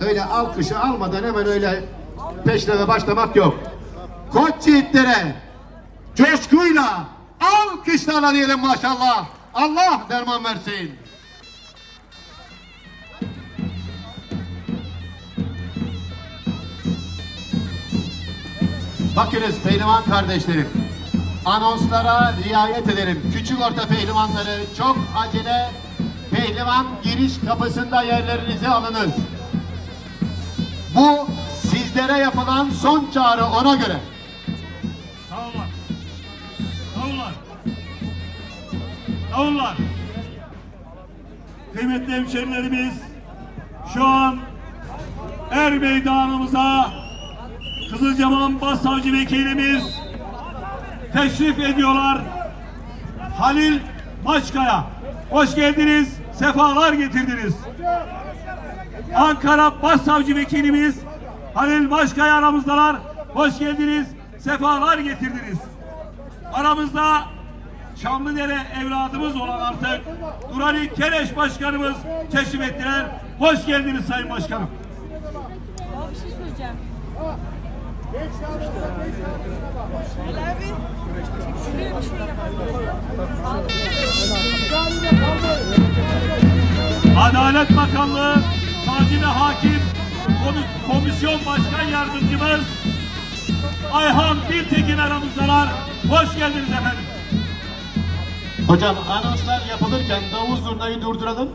öyle alkışı almadan hemen öyle peşleme başlamak yok. Koç yiğitlere coşkuyla alkışlarla diyelim maşallah. Allah derman versin. Bakınız pehlivan kardeşlerim. Anonslara riayet edelim. Küçük orta pehlivanları çok acele pehlivan giriş kapısında yerlerinizi alınız. Bu sizlere yapılan son çağrı ona göre. Davullar. Davullar. Davullar. Kıymetli hemşerilerimiz şu an Er Meydanımıza Kızılcahamam Başsavcı Vekilimiz teşrif ediyorlar. Halil Başkaya. Hoş geldiniz, sefalar getirdiniz. Ankara Başsavcı Vekilimiz Halil Başkaya aramızdalar. Hoş geldiniz, sefalar getirdiniz. Aramızda Çamlıdere evladımız olan artık Durali Kereş Başkanımız teşrif ettiler. Hoş geldiniz Sayın Başkanım. Bir şey söyleyeceğim. Adalet Bakanlığı Ve Hakim Komis- Komisyon Başkan Yardımcımız Ayhan Biltekin aramızdalar. Hoş geldiniz efendim. Hocam anonslar yapılırken davul zurnayı durduralım.